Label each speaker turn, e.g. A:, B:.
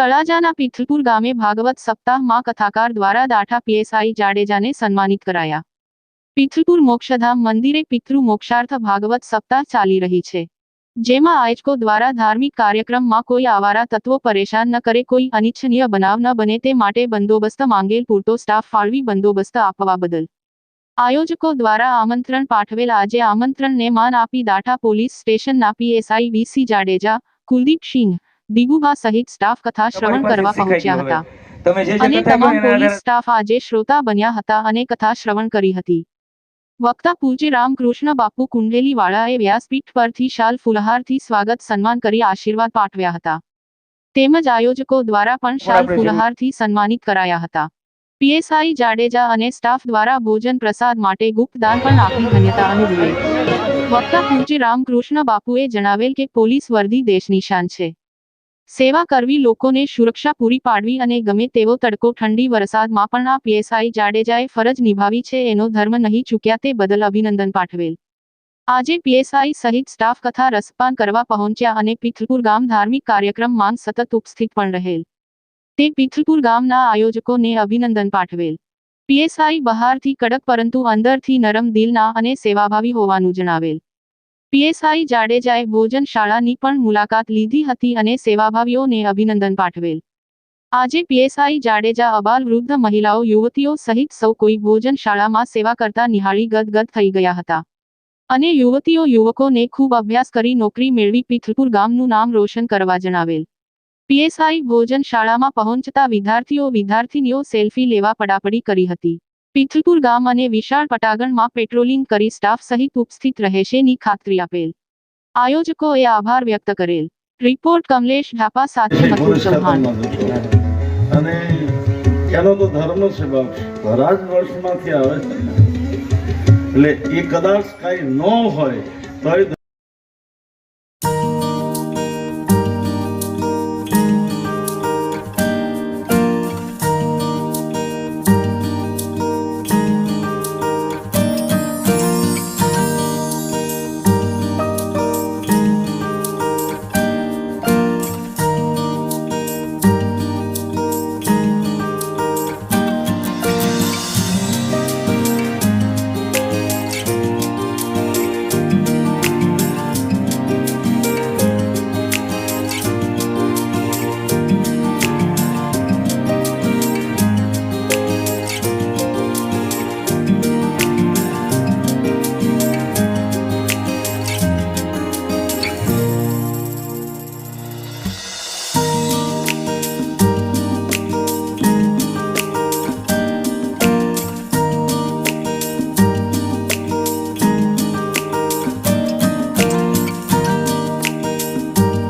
A: તળાજાના પીથલપુર ગામે ભાગવત સપ્તાહમાં કથાકાર દ્વારા દાઠા પીએસઆઈ જાડેજાને સન્માનિત કરાયા. પીથલપુર મોક્ષધામ મંદિરે પિતૃ મોક્ષાર્થ ભાગવત સપ્તાહ ચાલી રહી છે. જેમાં આયોજકો દ્વારા ધાર્મિક કાર્યક્રમમાં કોઈ આવારા તત્વો પરેશાન ન કરે, કોઈ અનિચ્છનીય બનાવ ન બને તે માટે બંદોબસ્ત માંગેલ પૂરતો સ્ટાફ ફાળવી બંદોબસ્ત આપવા બદલ. આયોજકો દ્વારા આમંત્રણ પાઠવેલ આજે આમંત્રણને માન આપી દાઠા પોલીસ સ્ટેશનના PSI V C Jadeja, Kuldeep Sinh Digubha સહિત સ્ટાફ કથા શ્રવણ કરવા પહોંચ્યા હતા. અને તમામ પોલીસ સ્ટાફ આજે શ્રોતા બન્યા હતા અને કથા શ્રવણ કરી હતી. વક્તા પૂજ્ય રામકૃષ્ણ બાપુ કુંડેલી વાળાએ વ્યાસપીઠ પરથી શાલ ફુલહારથી સ્વાગત સન્માન કરી આશીર્વાદ પાઠવ્યા હતા. તેમજ આયોજકો દ્વારા પણ શાલ ફુલહારથી સન્માનિત કરાયા હતા. પીએસઆઈ જાડેજા અને સ્ટાફ દ્વારા ભોજન પ્રસાદ માટે ગુપ્તદાન પણ આપી ધન્યતા અનુભવી. વક્તા પૂજ્ય રામકૃષ્ણ બાપુએ જણાવેલ કે પોલીસ વર્દી દેશની શાન છે. સેવા કરવી લોકોને સુરક્ષા પૂરી પાડવી અને ગમે તેવો તડકો ઠંડી વરસાદમાં પણ આ પીએસઆઈ જાડેજાએ ફરજ નિભાવી છે એનો ધર્મ નહીં ચૂક્યા તે બદલ અભિનંદન પાઠવેલ. આજે પીએસઆઈ સહિત સ્ટાફ કથા રસપાન કરવા પહોંચ્યા અને પિથલપુર ગામ ધાર્મિક કાર્યક્રમમાં સતત ઉપસ્થિત પણ રહેલ. તે પિથલપુર ગામના આયોજકોને અભિનંદન પાઠવેલ. પીએસઆઈ બહારથી કડક પરંતુ અંદરથી નરમ દિલના અને સેવાભાવી હોવાનું જણાવેલ. પીએસઆઈ જાડેજાએ ભોજન શાળાની પણ મુલાકાત લીધી હતી અને સેવાભાવીઓને અભિનંદન પાઠવેલ. આજે પીએસઆઈ જાડેજા અબાલ વૃદ્ધ મહિલાઓ યુવતીઓ સહિત સૌ કોઈ ભોજન શાળામાં સેવા કરતા નિહાળી ગદગદ થઈ ગયા હતા. અને યુવતીઓ યુવકોને ખૂબ અભ્યાસ કરી નોકરી મેળવી પિથલપુર ગામનું નામ રોશન કરવા જણાવેલ. પીએસઆઈ ભોજન શાળામાં પહોંચતા વિદ્યાર્થીઓ વિદ્યાર્થીનીઓ સેલ્ફી લેવા પડાપડી કરી હતી. પિથલપુર ગામ અને વિશાળ પટાગણમાં પેટ્રોલિંગ કરી સ્ટાફ સહિત ઉપસ્થિત રહેશેની ખાતરી આપેલ? આયોજકોએ આભાર વ્યક્ત કરેલ. રિપોર્ટ કમલેશ ઢાપા સાથે મથુર ચૌહાણ.
B: અને એનો તો ધર્મ છે. બાપ વર્ષમાંથી આવે એટલે એ કદાચ કઈ ન હોય તોય